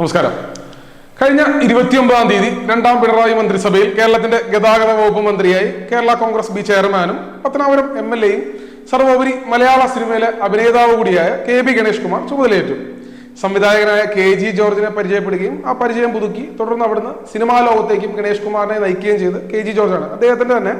നമസ്കാരം. കഴിഞ്ഞ ഇരുപത്തിയൊമ്പതാം തീയതി രണ്ടാം പിണറായി മന്ത്രിസഭയിൽ കേരളത്തിന്റെ ഗതാഗത വകുപ്പ് മന്ത്രിയായി കേരള കോൺഗ്രസ് ബി ചെയർമാനും പത്തനാപുരം എം എൽ എയും സർവോപരി മലയാള സിനിമയിലെ അഭിനേതാവ് കൂടിയായ കെ ബി ഗണേഷ് കുമാർ ചുമതലയേറ്റു. സംവിധായകനായ കെ ജി ജോർജിനെ പരിചയപ്പെടുകയും ആ പരിചയം പുതുക്കി തുടർന്ന് അവിടുന്ന് സിനിമാ ലോകത്തേക്കും ഗണേഷ് കുമാറിനെ നയിക്കുകയും ചെയ്ത് കെ ജി ജോർജാണ്. അദ്ദേഹത്തിന്റെ തന്നെ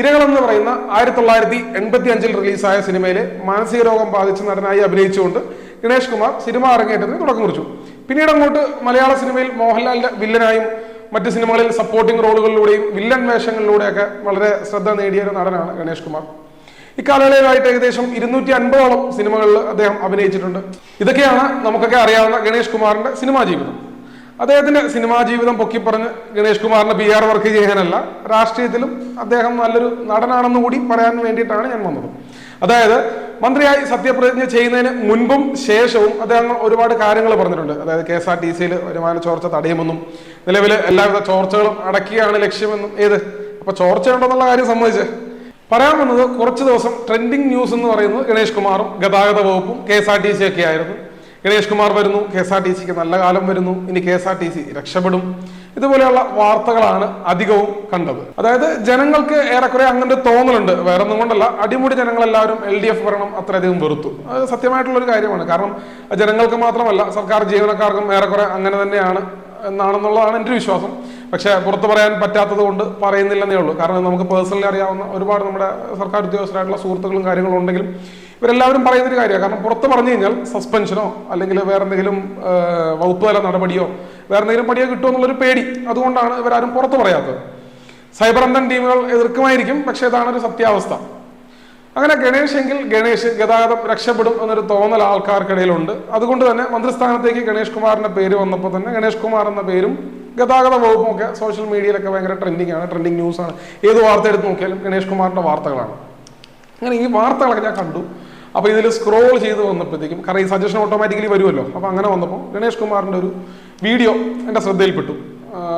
ഇരകൾ എന്ന് പറയുന്ന ആയിരത്തി തൊള്ളായിരത്തി എൺപത്തി അഞ്ചിൽ റിലീസായ സിനിമയിലെ മാനസിക രോഗം ബാധിച്ച നടനായി അഭിനയിച്ചുകൊണ്ട് ഗണേഷ് കുമാർ സിനിമ അരങ്ങേറ്റത്തിന് തുടക്കം കുറിച്ചു. പിന്നീട് അങ്ങോട്ട് മലയാള സിനിമയിൽ മോഹൻലാലിന്റെ വില്ലനായും മറ്റ് സിനിമകളിൽ സപ്പോർട്ടിംഗ് റോളുകളിലൂടെയും വില്ലൻ വേഷങ്ങളിലൂടെയൊക്കെ വളരെ ശ്രദ്ധ നേടിയ ഒരു നടനാണ് ഗണേഷ് കുമാർ. ഇക്കാലയളവിലായിട്ട് ഏകദേശം ഇരുന്നൂറ്റി അൻപതോളം സിനിമകളിൽ അദ്ദേഹം അഭിനയിച്ചിട്ടുണ്ട്. ഇതൊക്കെയാണ് നമുക്കൊക്കെ അറിയാവുന്ന ഗണേഷ് കുമാറിന്റെ സിനിമാ ജീവിതം. അദ്ദേഹത്തിന്റെ സിനിമാ ജീവിതം പൊക്കിപ്പറഞ്ഞ് ഗണേഷ് കുമാറിന്റെ പി ആർ വർക്ക് ചെയ്യാനല്ല രാഷ്ട്രീയത്തിലും അദ്ദേഹം നല്ലൊരു നടനാണെന്ന് കൂടി പറയാൻ വേണ്ടിയിട്ടാണ് ഞാൻ വന്നത്. അതായത് മന്ത്രിയായി സത്യപ്രതിജ്ഞ ചെയ്യുന്നതിന് മുൻപും ശേഷവും അദ്ദേഹം ഒരുപാട് കാര്യങ്ങൾ പറഞ്ഞിട്ടുണ്ട്. അതായത് കെ എസ് ആർ ടി സിയിൽ വരുമാന ചോർച്ച തടയുമെന്നും നിലവിൽ എല്ലാവിധ ചോർച്ചകളും അടക്കിയാണ് ലക്ഷ്യമെന്നും. ഏത്? അപ്പൊ ചോർച്ചയുണ്ടെന്നുള്ള കാര്യം സംബന്ധിച്ച് പറയാൻ വന്നത് കുറച്ച് ദിവസം ട്രെൻഡിങ് ന്യൂസ് എന്ന് പറയുന്നത് ഗണേഷ് കുമാറും ഗതാഗത വകുപ്പും K S R T C ഒക്കെ ആയിരുന്നു. ഗണേഷ് കുമാർ വരുന്നു കെ എസ് ആർ ടി സിക്ക് നല്ല കാലം വരുന്നു ഇനി K S R T C രക്ഷപ്പെടും. ഇതുപോലെയുള്ള വാർത്തകളാണ് അധികവും കണ്ടത്. അതായത് ജനങ്ങൾക്ക് ഏറെക്കുറെ അങ്ങനെ തോന്നലുണ്ട്. വേറെ ഒന്നും കൊണ്ടല്ല അടിമുടി ജനങ്ങളെല്ലാവരും എൽ ഡി എഫ് ഭരണം അത്രയധികം വെറുത്തു. അത് സത്യമായിട്ടുള്ള ഒരു കാര്യമാണ്. കാരണം ജനങ്ങൾക്ക് മാത്രമല്ല സർക്കാർ ജീവനക്കാർക്കും ഏറെക്കുറെ അങ്ങനെ തന്നെയാണ് എന്നാണെന്നുള്ളതാണ് എന്റെ വിശ്വാസം. പക്ഷേ പുറത്ത് പറയാൻ പറ്റാത്തത് കൊണ്ട് പറയുന്നില്ലെന്നേ ഉള്ളൂ. കാരണം നമുക്ക് പേഴ്സണലി അറിയാവുന്ന ഒരുപാട് നമ്മുടെ സർക്കാർ ഉദ്യോഗസ്ഥരായിട്ടുള്ള സുഹൃത്തുക്കളും കാര്യങ്ങളും ഉണ്ടെങ്കിലും ഇവരെല്ലാവരും പറയുന്നൊരു കാര്യമാണ്. കാരണം പുറത്ത് പറഞ്ഞു കഴിഞ്ഞാൽ സസ്പെൻഷനോ അല്ലെങ്കിൽ വേറെ എന്തെങ്കിലും വകുപ്പ് തല നടപടിയോ വേറെ എന്തെങ്കിലും പടിയോ കിട്ടുമോ എന്നുള്ളൊരു പേടി. അതുകൊണ്ടാണ് ഇവരാരും പുറത്ത് പറയാത്തത്. സൈബർ അന്തൻ ടീമുകൾ എതിർക്കുമായിരിക്കും പക്ഷേ ഇതാണ് ഒരു സത്യാവസ്ഥ. അങ്ങനെ ഗണേഷ് എങ്കിൽ ഗണേഷ് ഗതാഗതം രക്ഷപ്പെടും എന്നൊരു തോന്നൽ ആൾക്കാർക്കിടയിലുണ്ട്. അതുകൊണ്ട് തന്നെ മന്ത്രിസ്ഥാനത്തേക്ക് ഗണേഷ് കുമാറിന്റെ പേര് വന്നപ്പോൾ തന്നെ ഗണേഷ് കുമാർ എന്ന പേരും ഗതാഗത വകുപ്പും ഒക്കെ സോഷ്യൽ മീഡിയയിലൊക്കെ ഭയങ്കര ട്രെൻഡിങ് ആണ് ട്രെൻഡിങ് ന്യൂസ് ആണ്. ഏത് വാർത്ത എടുത്ത് നോക്കിയാലും ഗണേഷ് കുമാറിന്റെ വാർത്തകളാണ്. അങ്ങനെ ഈ വാർത്തകളൊക്കെ ഞാൻ കണ്ടു. അപ്പോൾ ഇതിൽ സ്ക്രോൾ ചെയ്ത് വന്നപ്പോഴത്തേക്കും കാരണം ഈ സജഷൻ ഓട്ടോമാറ്റിക്കലി വരുമല്ലോ. അപ്പോൾ അങ്ങനെ വന്നപ്പോൾ ഗണേഷ് കുമാറിന്റെ ഒരു വീഡിയോ എന്റെ ശ്രദ്ധയിൽപ്പെട്ടു.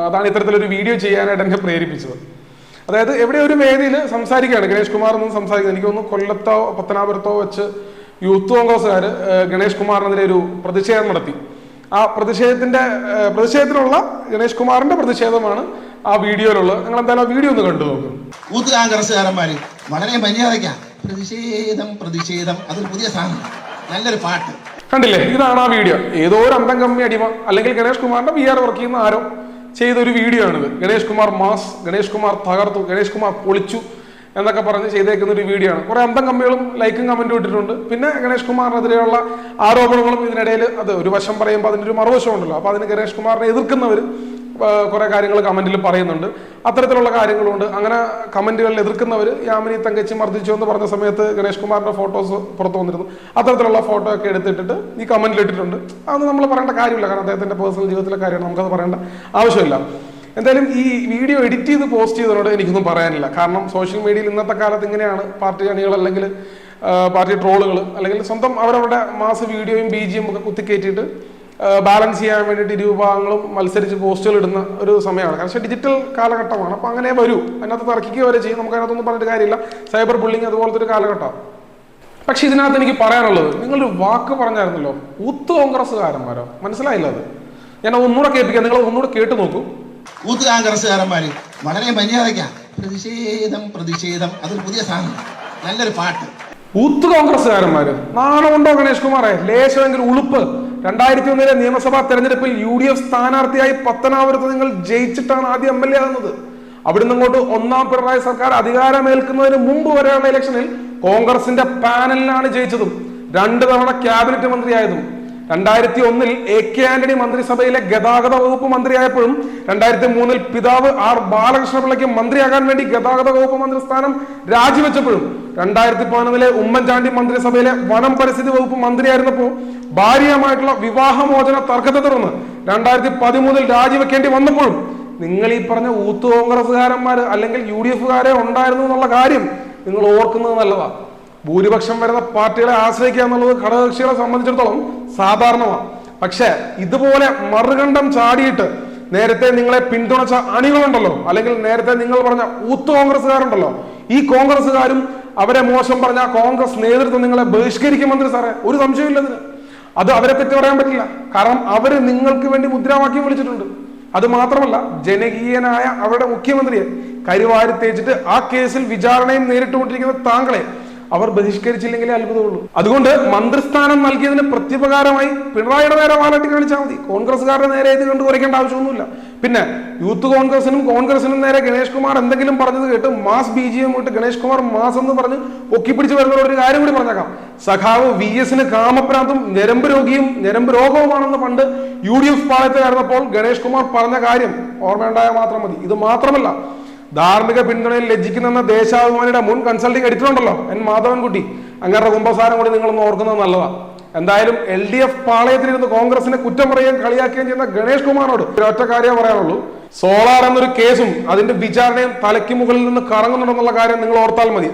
അതാണ് ഇത്തരത്തിലൊരു വീഡിയോ ചെയ്യാനായിട്ട് എന്നെ പ്രേരിപ്പിച്ചത്. അതായത് എവിടെ ഒരു വേദിയിൽ സംസാരിക്കുകയാണ് ഗണേഷ് കുമാർ ഒന്നും സംസാരിക്കുന്നത് എനിക്ക് തോന്നുന്നു കൊല്ലത്തോ പത്തനാപുരത്തോ വെച്ച് യൂത്ത് കോൺഗ്രസ്സുകാർ ഗണേഷ് കുമാറിനെതിരെ ഒരു പ്രതിഷേധം നടത്തി. ആ പ്രതിഷേധത്തിന്റെ പ്രതിഷേധത്തിനുള്ള ഗണേഷ് കുമാറിന്റെ പ്രതിഷേധമാണ് ആ വീഡിയോയിലുള്ളത്. നിങ്ങൾ എന്തായാലും ആ വീഡിയോ ഒന്ന് കണ്ടു നോക്കും. യൂത്ത് കോൺഗ്രസ്സുകാരന്മാര് വളരെ മര്യാദയ്ക്കാണ്. പ്രതിഷേധം പ്രതിഷേധം. അതൊരു പുതിയ സാധനം. നല്ലൊരു പാട്ട്. കണ്ടില്ലേ? ഇതാണ് ആ വീഡിയോ. ഏതോ ഒരു അന്തം കമ്മി അടിമ അല്ലെങ്കിൽ ഗണേഷ് കുമാറിന്റെ വി ആർ വർക്ക് ചെയ്യുന്ന ആരോ ചെയ്ത ഒരു വീഡിയോ ആണിത്. ഗണേഷ് കുമാർ മാസ് ഗണേഷ് കുമാർ തകർത്തു ഗണേഷ് കുമാർ പൊളിച്ചു എന്നൊക്കെ പറഞ്ഞ് ചെയ്തേക്കുന്ന ഒരു വീഡിയോ ആണ്. കുറെ അന്തം കമ്മികളും ലൈക്കും കമന്റും ഇട്ടിട്ടുണ്ട്. പിന്നെ ഗണേഷ് കുമാറിനെതിരെയുള്ള ആരോപണങ്ങളും ഇതിനിടയിൽ അത് ഒരു വശം പറയുമ്പോൾ അതിന്റെ ഒരു മറുവശം ഉണ്ടല്ലോ. അപ്പൊ അതിന് ഗണേഷ് കുമാറിനെ എതിർക്കുന്നവർ കുറെ കാര്യങ്ങൾ കമന്റിൽ പറയുന്നുണ്ട്. അത്തരത്തിലുള്ള കാര്യങ്ങളുണ്ട്. അങ്ങനെ കമന്റുകളിൽ എതിർക്കുന്നവർ യാമിനി തങ്കച്ചി മർദ്ദിച്ചു എന്ന് പറഞ്ഞ സമയത്ത് ഗണേഷ് കുമാറിന്റെ ഫോട്ടോസ് പുറത്തു വന്നിരുന്നു. അത്തരത്തിലുള്ള ഫോട്ടോ ഒക്കെ എടുത്തിട്ടിട്ട് ഈ കമന്റിൽ ഇട്ടിട്ടുണ്ട്. അതൊന്നും നമ്മൾ പറയേണ്ട കാര്യമില്ല. കാരണം അദ്ദേഹത്തിന്റെ പേഴ്സണൽ ജീവിതത്തിലെ കാര്യമാണ്. നമുക്കത് പറയേണ്ട ആവശ്യമില്ല. എന്തായാലും ഈ വീഡിയോ എഡിറ്റ് ചെയ്ത് പോസ്റ്റ് ചെയ്തതിനോട് എനിക്കൊന്നും പറയാനില്ല. കാരണം സോഷ്യൽ മീഡിയയിൽ ഇന്നത്തെ കാലത്ത് ഇങ്ങനെയാണ്. പാർട്ടി അണികൾ അല്ലെങ്കിൽ പാർട്ടി ട്രോളുകൾ അല്ലെങ്കിൽ സ്വന്തം അവരവരുടെ മാസ് വീഡിയോയും ബി ജിയും ഒക്കെ കുത്തിക്കയറ്റിയിട്ട് ബാലൻസ് ചെയ്യാൻ വേണ്ടിയിട്ട് ഇരുവിഭാഗങ്ങളും മത്സരിച്ച് പോസ്റ്റുകൾ ഇടുന്ന ഒരു സമയമാണ്. കാരണം ഡിജിറ്റൽ കാലഘട്ടമാണ്. അപ്പം അങ്ങനെ വരൂ. അതിനകത്ത് തർക്കിക്കുക വരെ ചെയ്യും. നമുക്ക് അതിനകത്തൊന്നും പറഞ്ഞിട്ട് കാര്യമില്ല. സൈബർ ബുള്ളിങ് അതുപോലത്തെ ഒരു കാലഘട്ടമാണ്. പക്ഷെ ഇതിനകത്ത് എനിക്ക് പറയാനുള്ളത് നിങ്ങളൊരു വാക്ക് പറഞ്ഞായിരുന്നല്ലോ ഊത്ത് കോൺഗ്രസ്സുകാരന്മാരോ? മനസ്സിലായില്ല അത്. ഞാൻ ഒന്നുകൂടെ കേൾപ്പിക്കാം. നിങ്ങൾ ഒന്നുകൂടെ കേട്ട് നോക്കൂ. ഊത്ത് കോൺഗ്രസ്സുകാരന്മാര് വളരെ മര്യാദയ്ക്കാണ് പ്രതിഷേധം പ്രതിഷേധം. അതൊരു പുതിയ സാധനം നല്ലൊരു പാട്ട്. ഊത്ത് കോൺഗ്രസ്സുകാരന്മാര്. നാണമുണ്ടോ ഗണേഷ് കുമാറെ? ലേശമെങ്കിൽ ഉളുപ്പ്. രണ്ടായിരത്തി ഒന്നിലെ നിയമസഭാ തെരഞ്ഞെടുപ്പിൽ യു ഡി എഫ് സ്ഥാനാർത്ഥിയായി പത്തനാപുരത്ത് നിങ്ങൾ ജയിച്ചിട്ടാണ് ആദ്യം എം എൽ എ ആകുന്നത്. അവിടുന്ന് അങ്ങോട്ട് ഒന്നാം പിണറായി സർക്കാർ അധികാരമേൽക്കുന്നതിന് മുമ്പ് വരെയുള്ള ഇലക്ഷനിൽ കോൺഗ്രസിന്റെ പാനലിലാണ് ജയിച്ചതും. രണ്ട് തവണ ക്യാബിനറ്റ് മന്ത്രിയായതും. രണ്ടായിരത്തി ഒന്നിൽ എ കെ ആന്റണി മന്ത്രിസഭയിലെ ഗതാഗത വകുപ്പ് മന്ത്രിയായപ്പോഴും രണ്ടായിരത്തി മൂന്നിൽ പിതാവ് ആർ ബാലകൃഷ്ണപിള്ളയ്ക്ക് മന്ത്രിയാകാൻ വേണ്ടി ഗതാഗത വകുപ്പ് മന്ത്രി സ്ഥാനം രാജിവെച്ചപ്പോഴും രണ്ടായിരത്തി പതിനൊന്നിലെ ഉമ്മൻചാണ്ടി മന്ത്രിസഭയിലെ വനം പരിസ്ഥിതി വകുപ്പ് മന്ത്രിയായിരുന്നപ്പോൾ ഭാര്യയുമായിട്ടുള്ള വിവാഹമോചന തർക്കത്തെ തുടർന്ന് രണ്ടായിരത്തി പതിമൂന്നിൽ രാജിവെക്കേണ്ടി വന്നപ്പോഴും നിങ്ങൾ ഈ പറഞ്ഞ ഊത്ത് കോൺഗ്രസ്സുകാരന്മാർ അല്ലെങ്കിൽ യു ഡി എഫുകാരെ ഉണ്ടായിരുന്നു എന്നുള്ള കാര്യം നിങ്ങൾ ഓർക്കുന്നത് നല്ലതാ. ഭൂരിപക്ഷം വരുന്ന പാർട്ടികളെ ആശ്രയിക്കുക എന്നുള്ളത് ഘടകകക്ഷികളെ സംബന്ധിച്ചിടത്തോളം സാധാരണമാണ്. പക്ഷെ ഇതുപോലെ മറുകണ്ഠം ചാടിയിട്ട് നേരത്തെ നിങ്ങളെ പിന്തുണച്ച അണികളുണ്ടല്ലോ അല്ലെങ്കിൽ നേരത്തെ നിങ്ങൾ പറഞ്ഞ ഊത്ത് കോൺഗ്രസ്സുകാരുണ്ടല്ലോ ഈ കോൺഗ്രസ്സുകാരും അവരെ മോശം പറഞ്ഞ കോൺഗ്രസ് നേതൃത്വം നിങ്ങളെ ബഹിഷ്കരിക്കും മന്ത്രി സാറേ ഒരു സംശയമില്ലതിന് അത് അവരെ തെറ്റ് പറയാൻ പറ്റില്ല. കാരണം അവർ നിങ്ങൾക്ക് വേണ്ടി മുദ്രാവാക്യം വിളിച്ചിട്ടുണ്ട്. അത് മാത്രമല്ല ജനകീയനായ അവരുടെ മുഖ്യമന്ത്രിയെ കരുവാരി തേച്ചിട്ട് ആ കേസിൽ വിചാരണയും നേരിട്ടുകൊണ്ടിരിക്കുന്ന താങ്കളെ അവർ അത്ഭുതമുള്ളൂ. അതുകൊണ്ട് മന്ത്രിസ്ഥാനം നൽകിയതിന് പ്രത്യുപകാരമായി പിണറായിയുടെ നേരെ വാലട്ടി കാണിച്ചാൽ മതി. കോൺഗ്രസ്സുകാരുടെ നേരെ ഇത് കണ്ടു കുറയ്ക്കേണ്ട ആവശ്യമൊന്നുമില്ല. പിന്നെ യൂത്ത് കോൺഗ്രസിനും കോൺഗ്രസിനും നേരെ ഗണേഷ് കുമാർ എന്തെങ്കിലും പറഞ്ഞത് കേട്ട് മാസ് ബി ജി എം ഇട്ട് ഗണേഷ് കുമാർ മാസ് എന്ന് പറഞ്ഞ് പൊക്കിപ്പിടിച്ച് വരുന്നവരോട് ഒരു കാര്യം കൂടി പറഞ്ഞേക്കാം. സഖാവ് വി എസിന് കാമപ്രാന്തും ഞരമ്പ് രോഗിയും ഞരമ്പ് രോഗവുമാണെന്ന് പണ്ട് യു ഡി എഫ് പാളയത്തിലായിരുന്നപ്പോൾ ഗണേഷ് കുമാർ പറഞ്ഞ കാര്യം ഓർമ്മയുണ്ടായാൽ മാത്രം മതി. ഇത് മാത്രമല്ല ധാർമ്മിക പിന്തുണയിൽ ലജ്ജിക്കുന്ന ദേശാഭിമാനിയുടെ മുൻ കൺസൾട്ടിംഗ് എഡിറ്റർ ഉണ്ടല്ലോ എൻ മാധവൻകുട്ടി. അങ്ങനെ കുമ്പസാരം കൂടി നിങ്ങളൊന്ന് ഓർക്കുന്നത് നല്ലതാ. എന്തായാലും എൽ ഡി എഫ് പാളയത്തിലിരുന്ന് കോൺഗ്രസിനെ കുറ്റം പറയുകയും കളിയാക്കുകയും ചെയ്യുന്ന ഗണേഷ് കുമാറിനോട് ഒറ്റ കാര്യമേ പറയാനുള്ളൂ. സോളാർ എന്നൊരു കേസും അതിന്റെ വിചാരണയും തലയ്ക്ക് മുകളിൽ നിന്ന് കറങ്ങുന്നുണ്ടെന്നുള്ള കാര്യം നിങ്ങൾ ഓർത്താൽ മതി.